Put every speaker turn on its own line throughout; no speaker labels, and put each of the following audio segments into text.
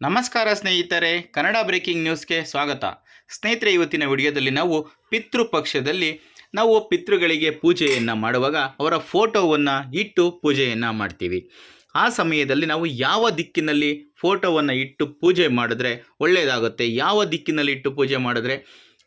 ನಮಸ್ಕಾರ ಸ್ನೇಹಿತರೆ, ಕನ್ನಡ ಬ್ರೇಕಿಂಗ್ ನ್ಯೂಸ್ಗೆ ಸ್ವಾಗತ. ಸ್ನೇಹಿತರೆ, ಇವತ್ತಿನ ವಿಡಿಯೋದಲ್ಲಿ ನಾವು ಪಿತೃ ಪಕ್ಷದಲ್ಲಿ ನಾವು ಪಿತೃಗಳಿಗೆ ಪೂಜೆಯನ್ನು ಮಾಡುವಾಗ ಅವರ ಫೋಟೋವನ್ನು ಇಟ್ಟು ಪೂಜೆಯನ್ನು ಮಾಡ್ತೀವಿ. ಆ ಸಮಯದಲ್ಲಿ ನಾವು ಯಾವ ದಿಕ್ಕಿನಲ್ಲಿ ಫೋಟೋವನ್ನು ಇಟ್ಟು ಪೂಜೆ ಮಾಡಿದ್ರೆ ಒಳ್ಳೆಯದಾಗುತ್ತೆ ಯಾವ ದಿಕ್ಕಿನಲ್ಲಿ ಇಟ್ಟು ಪೂಜೆ ಮಾಡಿದ್ರೆ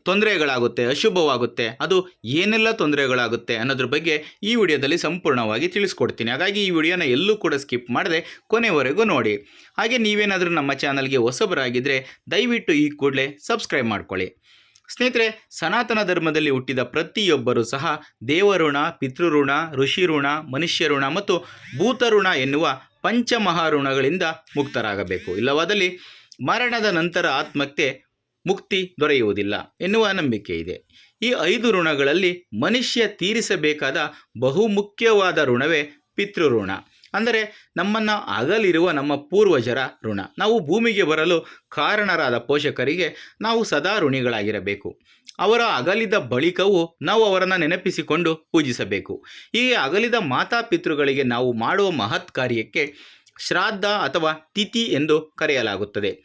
ತೊಂದರೆಗಳಾಗುತ್ತೆ, ಅಶುಭವಾಗುತ್ತೆ, ಅದು ಏನೆಲ್ಲ ತೊಂದರೆಗಳಾಗುತ್ತೆ ಅನ್ನೋದ್ರ ಬಗ್ಗೆ ಈ ವಿಡಿಯೋದಲ್ಲಿ ಸಂಪೂರ್ಣವಾಗಿ ತಿಳಿಸ್ಕೊಡ್ತೀನಿ. ಹಾಗಾಗಿ ಈ ವಿಡಿಯೋನ ಎಲ್ಲೂ ಕೂಡ ಸ್ಕಿಪ್ ಮಾಡದೆ ಕೊನೆವರೆಗೂ ನೋಡಿ. ಹಾಗೆ ನೀವೇನಾದರೂ ನಮ್ಮ ಚಾನಲ್ಗೆ ಹೊಸಬರಾಗಿದ್ದರೆ ದಯವಿಟ್ಟು ಈ ಕೂಡಲೇ ಸಬ್ಸ್ಕ್ರೈಬ್ ಮಾಡ್ಕೊಳ್ಳಿ. ಸ್ನೇಹಿತರೆ, ಸನಾತನ ಧರ್ಮದಲ್ಲಿ ಹುಟ್ಟಿದ ಪ್ರತಿಯೊಬ್ಬರೂ ಸಹ ದೇವಋಣ, ಪಿತೃಋಣ, ಋಷಿಋಣ, ಮನುಷ್ಯಋಣ ಮತ್ತು ಭೂತಋಣ ಎನ್ನುವ ಪಂಚಮಹಾಋಣಗಳಿಂದ ಮುಕ್ತರಾಗಬೇಕು. ಇಲ್ಲವಾದಲ್ಲಿ ಮರಣದ ನಂತರ ಆತ್ಮಕ್ಕೆ ಮುಕ್ತಿ ದೊರೆಯುವುದಿಲ್ಲ ಎನ್ನುವ ನಂಬಿಕೆ ಇದೆ. ಈ ಐದು ಋಣಗಳಲ್ಲಿ ಮನುಷ್ಯ ತೀರಿಸಬೇಕಾದ ಬಹುಮುಖ್ಯವಾದ ಋಣವೇ ಪಿತೃಋಣ. ಅಂದರೆ ನಮ್ಮನ್ನು ಅಗಲಿರುವ ನಮ್ಮ ಪೂರ್ವಜರ ಋಣ. ನಾವು ಭೂಮಿಗೆ ಬರಲು ಕಾರಣರಾದ ಪೋಷಕರಿಗೆ ನಾವು ಸದಾ ಋಣಿಗಳಾಗಿರಬೇಕು. ಅವರ ಅಗಲಿದ ಬಳಿಕವೂ ನಾವು ಅವರನ್ನು ನೆನಪಿಸಿಕೊಂಡು ಪೂಜಿಸಬೇಕು. ಈ ಅಗಲಿದ ಮಾತಾಪಿತೃಗಳಿಗೆ ನಾವು ಮಾಡುವ ಮಹತ್ ಕಾರ್ಯಕ್ಕೆ ಶ್ರಾದ್ದ ಅಥವಾ ತಿಥಿ ಎಂದು ಕರೆಯಲಾಗುತ್ತದೆ.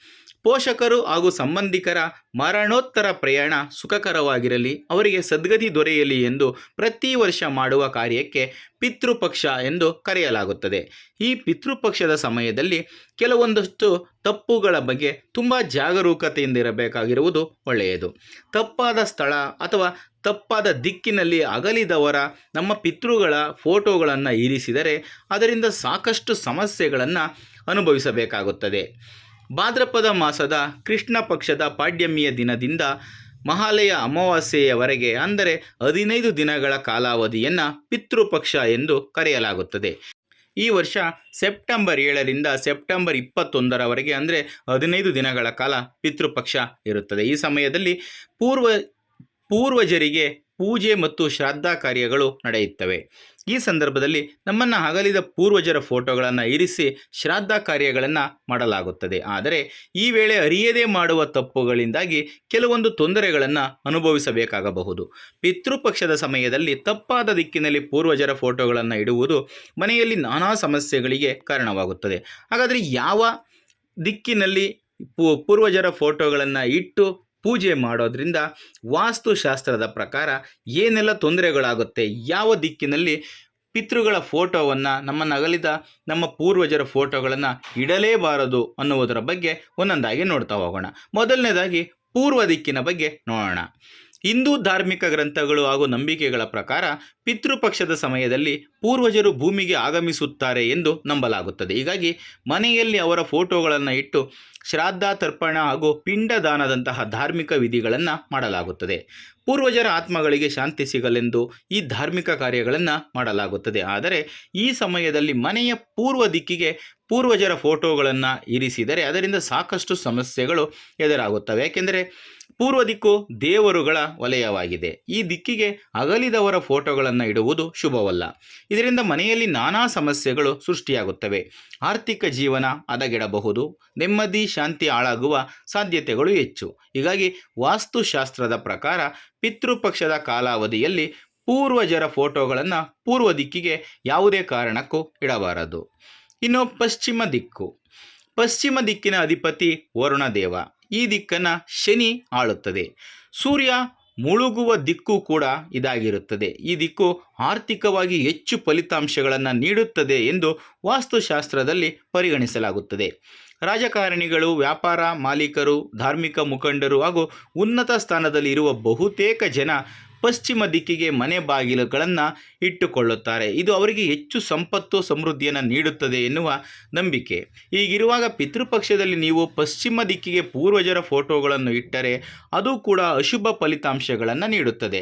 ಪೋಷಕರು ಹಾಗೂ ಸಂಬಂಧಿಕರ ಮರಣೋತ್ತರ ಪ್ರಯಾಣ ಸುಖಕರವಾಗಿರಲಿ, ಅವರಿಗೆ ಸದ್ಗತಿ ದೊರೆಯಲಿ ಎಂದು ಪ್ರತಿ ವರ್ಷ ಮಾಡುವ ಕಾರ್ಯಕ್ಕೆ ಪಿತೃಪಕ್ಷ ಎಂದು ಕರೆಯಲಾಗುತ್ತದೆ. ಈ ಪಿತೃಪಕ್ಷದ ಸಮಯದಲ್ಲಿ ಕೆಲವೊಂದಷ್ಟು ತಪ್ಪುಗಳ ಬಗ್ಗೆ ತುಂಬ ಜಾಗರೂಕತೆಯಿಂದಿರಬೇಕಾಗಿರುವುದು ಒಳ್ಳೆಯದು. ತಪ್ಪಾದ ಸ್ಥಳ ಅಥವಾ ತಪ್ಪಾದ ದಿಕ್ಕಿನಲ್ಲಿ ಅಗಲಿದವರ ನಮ್ಮ ಪಿತೃಗಳ ಫೋಟೋಗಳನ್ನು ಇರಿಸಿದರೆ ಅದರಿಂದ ಸಾಕಷ್ಟು ಸಮಸ್ಯೆಗಳನ್ನು ಅನುಭವಿಸಬೇಕಾಗುತ್ತದೆ. ಭಾದ್ರಪದ ಮಾಸದ ಕೃಷ್ಣ ಪಕ್ಷದ ಪಾಡ್ಯಮಿಯ ದಿನದಿಂದ ಮಹಾಲಯ ಅಮಾವಾಸ್ಯೆಯವರೆಗೆ, ಅಂದರೆ ಹದಿನೈದು ದಿನಗಳ ಕಾಲಾವಧಿಯನ್ನು ಪಿತೃಪಕ್ಷ ಎಂದು ಕರೆಯಲಾಗುತ್ತದೆ. ಈ ವರ್ಷ ಸೆಪ್ಟೆಂಬರ್ ಏಳರಿಂದ ಸೆಪ್ಟೆಂಬರ್ ಇಪ್ಪತ್ತೊಂದರವರೆಗೆ, ಅಂದರೆ ಹದಿನೈದು ದಿನಗಳ ಕಾಲ ಪಿತೃಪಕ್ಷ ಇರುತ್ತದೆ. ಈ ಸಮಯದಲ್ಲಿ ಪೂರ್ವ, ಪೂರ್ವಜರಿಗೆ ಪೂಜೆ ಮತ್ತು ಶ್ರದ್ಧಾ ಕಾರ್ಯಗಳು ನಡೆಯುತ್ತವೆ. ಈ ಸಂದರ್ಭದಲ್ಲಿ ನಮ್ಮನ್ನು ಹಗಲಿದ ಪೂರ್ವಜರ ಫೋಟೋಗಳನ್ನು ಇರಿಸಿ ಶ್ರಾದ್ದ ಕಾರ್ಯಗಳನ್ನು ಮಾಡಲಾಗುತ್ತದೆ. ಆದರೆ ಈ ವೇಳೆ ಅರಿಯದೇ ಮಾಡುವ ತಪ್ಪುಗಳಿಂದಾಗಿ ಕೆಲವೊಂದು ತೊಂದರೆಗಳನ್ನು ಅನುಭವಿಸಬೇಕಾಗಬಹುದು. ಪಿತೃಪಕ್ಷದ ಸಮಯದಲ್ಲಿ ತಪ್ಪಾದ ದಿಕ್ಕಿನಲ್ಲಿ ಪೂರ್ವಜರ ಫೋಟೋಗಳನ್ನು ಇಡುವುದು ಮನೆಯಲ್ಲಿ ನಾನಾ ಸಮಸ್ಯೆಗಳಿಗೆ ಕಾರಣವಾಗುತ್ತದೆ. ಹಾಗಾದರೆ ಯಾವ ದಿಕ್ಕಿನಲ್ಲಿ ಪೂರ್ವಜರ ಫೋಟೋಗಳನ್ನು ಇಟ್ಟು ಪೂಜೆ ಮಾಡೋದ್ರಿಂದ ವಾಸ್ತುಶಾಸ್ತ್ರದ ಪ್ರಕಾರ ಏನೆಲ್ಲ ತೊಂದರೆಗಳಾಗುತ್ತೆ, ಯಾವ ದಿಕ್ಕಿನಲ್ಲಿ ಪಿತೃಗಳ ಫೋಟೋವನ್ನು, ನಮ್ಮ ನಗಲಿದ, ನಮ್ಮ ಪೂರ್ವಜರ ಫೋಟೋಗಳನ್ನು ಇಡಲೇಬಾರದು ಅನ್ನುವುದರ ಬಗ್ಗೆ ಒಂದೊಂದಾಗಿ ನೋಡ್ತಾ ಹೋಗೋಣ. ಮೊದಲನೇದಾಗಿ ಪೂರ್ವ ದಿಕ್ಕಿನ ಬಗ್ಗೆ ನೋಡೋಣ. ಹಿಂದೂ ಧಾರ್ಮಿಕ ಗ್ರಂಥಗಳು ಹಾಗೂ ನಂಬಿಕೆಗಳ ಪ್ರಕಾರ ಪಿತೃಪಕ್ಷದ ಸಮಯದಲ್ಲಿ ಪೂರ್ವಜರು ಭೂಮಿಗೆ ಆಗಮಿಸುತ್ತಾರೆ ಎಂದು ನಂಬಲಾಗುತ್ತದೆ. ಹೀಗಾಗಿ ಮನೆಯಲ್ಲಿ ಅವರ ಫೋಟೋಗಳನ್ನು ಇಟ್ಟು ಶ್ರಾದ್ದ ತರ್ಪಣ ಹಾಗೂ ಪಿಂಡದಾನದಂತಹ ಧಾರ್ಮಿಕ ವಿಧಿಗಳನ್ನು ಮಾಡಲಾಗುತ್ತದೆ. ಪೂರ್ವಜರ ಆತ್ಮಗಳಿಗೆ ಶಾಂತಿ ಸಿಗಲೆಂದು ಈ ಧಾರ್ಮಿಕ ಕಾರ್ಯಗಳನ್ನು ಮಾಡಲಾಗುತ್ತದೆ. ಆದರೆ ಈ ಸಮಯದಲ್ಲಿ ಮನೆಯ ಪೂರ್ವ ದಿಕ್ಕಿಗೆ ಪೂರ್ವಜರ ಫೋಟೋಗಳನ್ನು ಇರಿಸಿದರೆ ಅದರಿಂದ ಸಾಕಷ್ಟು ಸಮಸ್ಯೆಗಳು ಎದುರಾಗುತ್ತವೆ. ಯಾಕೆಂದರೆ ಪೂರ್ವ ದಿಕ್ಕು ದೇವರುಗಳ ವಲಯವಾಗಿದೆ. ಈ ದಿಕ್ಕಿಗೆ ಅಗಲಿದವರ ಫೋಟೋಗಳನ್ನು ಇಡುವುದು ಶುಭವಲ್ಲ. ಇದರಿಂದ ಮನೆಯಲ್ಲಿ ನಾನಾ ಸಮಸ್ಯೆಗಳು ಸೃಷ್ಟಿಯಾಗುತ್ತವೆ. ಆರ್ಥಿಕ ಜೀವನ ಹದಗೆಡಬಹುದು. ನೆಮ್ಮದಿ, ಶಾಂತಿ ಹಾಳಾಗುವ ಸಾಧ್ಯತೆಗಳು ಹೆಚ್ಚು. ಹೀಗಾಗಿ ವಾಸ್ತುಶಾಸ್ತ್ರದ ಪ್ರಕಾರ ಪಿತೃಪಕ್ಷದ ಕಾಲಾವಧಿಯಲ್ಲಿ ಪೂರ್ವಜರ ಫೋಟೋಗಳನ್ನು ಪೂರ್ವ ದಿಕ್ಕಿಗೆ ಯಾವುದೇ ಕಾರಣಕ್ಕೂ ಇಡಬಾರದು. ಇನ್ನು ಪಶ್ಚಿಮ ದಿಕ್ಕು. ಪಶ್ಚಿಮ ದಿಕ್ಕಿನ ಅಧಿಪತಿ ವರುಣದೇವ. ಈ ದಿಕ್ಕನ್ನು ಶನಿ ಆಳುತ್ತದೆ. ಸೂರ್ಯ ಮುಳುಗುವ ದಿಕ್ಕು ಕೂಡ ಇದಾಗಿರುತ್ತದೆ. ಈ ದಿಕ್ಕು ಆರ್ಥಿಕವಾಗಿ ಹೆಚ್ಚು ಫಲಿತಾಂಶಗಳನ್ನು ನೀಡುತ್ತದೆ ಎಂದು ವಾಸ್ತುಶಾಸ್ತ್ರದಲ್ಲಿ ಪರಿಗಣಿಸಲಾಗುತ್ತದೆ. ರಾಜಕಾರಣಿಗಳು, ವ್ಯಾಪಾರ ಮಾಲೀಕರು, ಧಾರ್ಮಿಕ ಮುಖಂಡರು ಹಾಗೂ ಉನ್ನತ ಸ್ಥಾನದಲ್ಲಿ ಇರುವ ಬಹುತೇಕ ಜನ ಪಶ್ಚಿಮ ದಿಕ್ಕಿಗೆ ಮನೆ ಬಾಗಿಲುಗಳನ್ನು ಇಟ್ಟುಕೊಳ್ಳುತ್ತಾರೆ. ಇದು ಅವರಿಗೆ ಹೆಚ್ಚು ಸಂಪತ್ತು, ಸಮೃದ್ಧಿಯನ್ನು ನೀಡುತ್ತದೆ ಎನ್ನುವ ನಂಬಿಕೆ. ಹೀಗಿರುವಾಗ ಪಿತೃಪಕ್ಷದಲ್ಲಿ ನೀವು ಪಶ್ಚಿಮ ದಿಕ್ಕಿಗೆ ಪೂರ್ವಜರ ಫೋಟೋಗಳನ್ನು ಇಟ್ಟರೆ ಅದು ಕೂಡ ಅಶುಭ ಫಲಿತಾಂಶಗಳನ್ನು ನೀಡುತ್ತದೆ.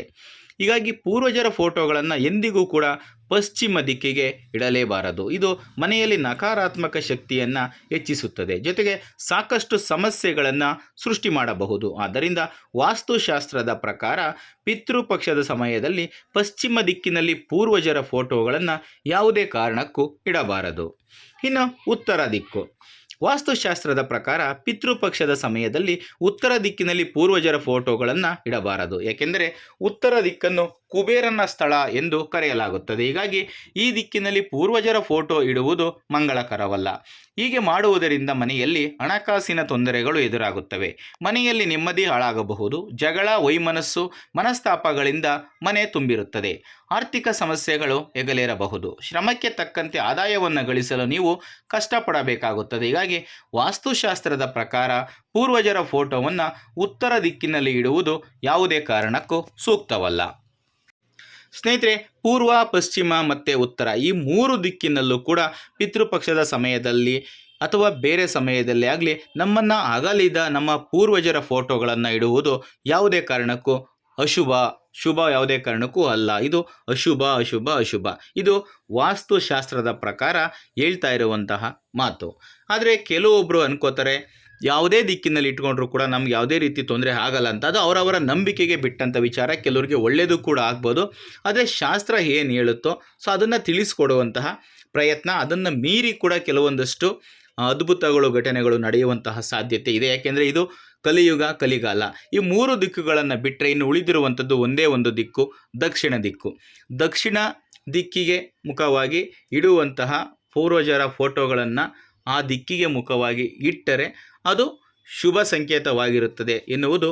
ಹೀಗಾಗಿ ಪೂರ್ವಜರ ಫೋಟೋಗಳನ್ನು ಎಂದಿಗೂ ಕೂಡ ಪಶ್ಚಿಮ ದಿಕ್ಕಿಗೆ ಇಡಲೇಬಾರದು. ಇದು ಮನೆಯಲ್ಲಿ ನಕಾರಾತ್ಮಕ ಶಕ್ತಿಯನ್ನು ಹೆಚ್ಚಿಸುತ್ತದೆ. ಜೊತೆಗೆ ಸಾಕಷ್ಟು ಸಮಸ್ಯೆಗಳನ್ನು ಸೃಷ್ಟಿ ಮಾಡಬಹುದು. ಆದ್ದರಿಂದ ವಾಸ್ತುಶಾಸ್ತ್ರದ ಪ್ರಕಾರ ಪಿತೃಪಕ್ಷದ ಸಮಯದಲ್ಲಿ ಪಶ್ಚಿಮ ದಿಕ್ಕಿನಲ್ಲಿ ಪೂರ್ವಜರ ಫೋಟೋಗಳನ್ನು ಯಾವುದೇ ಕಾರಣಕ್ಕೂ ಇಡಬಾರದು. ಇನ್ನು ಉತ್ತರ ದಿಕ್ಕು. ವಾಸ್ತುಶಾಸ್ತ್ರದ ಪ್ರಕಾರ ಪಿತೃಪಕ್ಷದ ಸಮಯದಲ್ಲಿ ಉತ್ತರ ದಿಕ್ಕಿನಲ್ಲಿ ಪೂರ್ವಜರ ಫೋಟೋಗಳನ್ನು ಇಡಬಾರದು. ಏಕೆಂದರೆ ಉತ್ತರ ದಿಕ್ಕನ್ನು ಕುಬೇರನ ಸ್ಥಳ ಎಂದು ಕರೆಯಲಾಗುತ್ತದೆ. ಹೀಗಾಗಿ ಈ ದಿಕ್ಕಿನಲ್ಲಿ ಪೂರ್ವಜರ ಫೋಟೋ ಇಡುವುದು ಮಂಗಳಕರವಲ್ಲ. ಹೀಗೆ ಮಾಡುವುದರಿಂದ ಮನೆಯಲ್ಲಿ ಹಣಕಾಸಿನ ತೊಂದರೆಗಳು ಎದುರಾಗುತ್ತವೆ. ಮನೆಯಲ್ಲಿ ನೆಮ್ಮದಿ ಹಾಳಾಗಬಹುದು. ಜಗಳ, ವೈಮನಸ್ಸು, ಮನಸ್ತಾಪಗಳಿಂದ ಮನೆ ತುಂಬಿರುತ್ತದೆ. ಆರ್ಥಿಕ ಸಮಸ್ಯೆಗಳು ಎಗಲೇರಬಹುದು ಶ್ರಮಕ್ಕೆ ತಕ್ಕಂತೆ ಆದಾಯವನ್ನು ಗಳಿಸಲು ನೀವು ಕಷ್ಟಪಡಬೇಕಾಗುತ್ತದೆ. ಹೀಗಾಗಿ ವಾಸ್ತುಶಾಸ್ತ್ರದ ಪ್ರಕಾರ ಪೂರ್ವಜರ ಫೋಟೋವನ್ನು ಉತ್ತರ ದಿಕ್ಕಿನಲ್ಲಿ ಇಡುವುದು ಯಾವುದೇ ಕಾರಣಕ್ಕೂ ಸೂಕ್ತವಲ್ಲ. ಸ್ನೇಹಿತರೆ, ಪೂರ್ವ, ಪಶ್ಚಿಮ ಮತ್ತು ಉತ್ತರ ಈ ಮೂರು ದಿಕ್ಕಿನಲ್ಲೂ ಕೂಡ ಪಿತೃಪಕ್ಷದ ಸಮಯದಲ್ಲಿ ಅಥವಾ ಬೇರೆ ಸಮಯದಲ್ಲಿ ಆಗಲಿ ನಮ್ಮನ್ನು ಅಗಲಿದ ನಮ್ಮ ಪೂರ್ವಜರ ಫೋಟೋಗಳನ್ನು ಇಡುವುದು ಯಾವುದೇ ಕಾರಣಕ್ಕೂ ಅಶುಭ. ಶುಭ ಯಾವುದೇ ಕಾರಣಕ್ಕೂ ಅಲ್ಲ. ಇದು ಅಶುಭ ಅಶುಭ ಅಶುಭ. ಇದು ವಾಸ್ತುಶಾಸ್ತ್ರದ ಪ್ರಕಾರ ಹೇಳ್ತಾ ಇರುವಂತಹ ಮಾತು. ಆದರೆ ಕೆಲವೊಬ್ಬರು ಅನ್ಕೋತಾರೆ ಯಾವುದೇ ದಿಕ್ಕಿನಲ್ಲಿ ಇಟ್ಕೊಂಡ್ರು ಕೂಡ ನಮ್ಗೆ ಯಾವುದೇ ರೀತಿ ತೊಂದರೆ ಆಗಲ್ಲ ಅಂತ. ಅದು ಅವರವರ ನಂಬಿಕೆಗೆ ಬಿಟ್ಟಂಥ ವಿಚಾರ. ಕೆಲವರಿಗೆ ಒಳ್ಳೆಯದು ಕೂಡ ಆಗ್ಬೋದು. ಆದರೆ ಶಾಸ್ತ್ರ ಏನು ಹೇಳುತ್ತೋ, ಸೊ ಅದನ್ನು ತಿಳಿಸ್ಕೊಡುವಂತಹ ಪ್ರಯತ್ನ, ಅದನ್ನು ಮೀರಿ ಕೂಡ ಕೆಲವೊಂದಷ್ಟು ಅದ್ಭುತಗಳು, ಘಟನೆಗಳು ನಡೆಯುವಂತಹ ಸಾಧ್ಯತೆ ಇದೆ. ಯಾಕೆಂದರೆ ಇದು ಕಲಿಯುಗ, ಕಲಿಗಾಲ. ಈ ಮೂರು ದಿಕ್ಕುಗಳನ್ನು ಬಿಟ್ಟರೆ ಇನ್ನು ಉಳಿದಿರುವಂಥದ್ದು ಒಂದೇ ಒಂದು ದಿಕ್ಕು, ದಕ್ಷಿಣ ದಿಕ್ಕು. ದಕ್ಷಿಣ ದಿಕ್ಕಿಗೆ ಮುಖವಾಗಿ ಇಡುವಂತಹ ಪೂರ್ವಜರ ಫೋಟೋಗಳನ್ನು ಆ ದಿಕ್ಕಿಗೆ ಮುಖವಾಗಿ ಇಟ್ಟರೆ ಅದು ಶುಭ ಸಂಕೇತವಾಗಿರುತ್ತದೆ ಎನ್ನುವುದು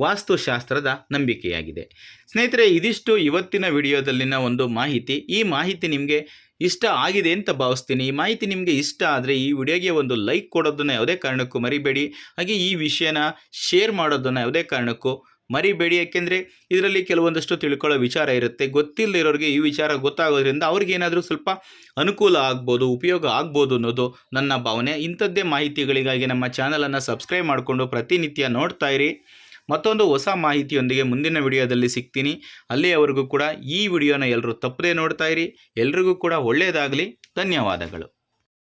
ವಾಸ್ತುಶಾಸ್ತ್ರದ ನಂಬಿಕೆಯಾಗಿದೆ. ಸ್ನೇಹಿತರೆ, ಇದಿಷ್ಟು ಇವತ್ತಿನ ವಿಡಿಯೋದಲ್ಲಿನ ಒಂದು ಮಾಹಿತಿ. ಈ ಮಾಹಿತಿ ನಿಮಗೆ ಇಷ್ಟ ಆಗಿದೆ ಅಂತ ಭಾವಿಸ್ತೀನಿ. ಈ ಮಾಹಿತಿ ನಿಮಗೆ ಇಷ್ಟ ಆದರೆ ಈ ವಿಡಿಯೋಗೆ ಒಂದು ಲೈಕ್ ಕೊಡೋದನ್ನು ಯಾವುದೇ ಕಾರಣಕ್ಕೂ ಮರಿಬೇಡಿ. ಹಾಗೆ ಈ ವಿಷಯನ ಶೇರ್ ಮಾಡೋದನ್ನು ಯಾವುದೇ ಕಾರಣಕ್ಕೂ ಮರಿಬೇಡಿ. ಯಾಕೆಂದರೆ ಇದರಲ್ಲಿ ಕೆಲವೊಂದಷ್ಟು ತಿಳ್ಕೊಳ್ಳೋ ವಿಚಾರ ಇರುತ್ತೆ. ಗೊತ್ತಿಲ್ಲದಿರೋರಿಗೆ ಈ ವಿಚಾರ ಗೊತ್ತಾಗೋದ್ರಿಂದ ಅವ್ರಿಗೇನಾದರೂ ಸ್ವಲ್ಪ ಅನುಕೂಲ ಆಗ್ಬೋದು, ಉಪಯೋಗ ಆಗ್ಬೋದು ಅನ್ನೋದು ನನ್ನ ಭಾವನೆ. ಇಂಥದ್ದೇ ಮಾಹಿತಿಗಳಿಗಾಗಿ ನಮ್ಮ ಚಾನಲನ್ನು ಸಬ್ಸ್ಕ್ರೈಬ್ ಮಾಡಿಕೊಂಡು ಪ್ರತಿನಿತ್ಯ ನೋಡ್ತಾ ಇರಿ. ಮತ್ತೊಂದು ಹೊಸ ಮಾಹಿತಿಯೊಂದಿಗೆ ಮುಂದಿನ ವಿಡಿಯೋದಲ್ಲಿ ಸಿಗ್ತೀನಿ. ಅಲ್ಲಿಯವರೆಗೂ ಕೂಡ ಈ ವಿಡಿಯೋನ ಎಲ್ಲರೂ ತಪ್ಪದೇ ನೋಡ್ತಾ ಇರಿ. ಎಲ್ರಿಗೂ ಕೂಡ ಒಳ್ಳೆಯದಾಗಲಿ ಧನ್ಯವಾದಗಳು.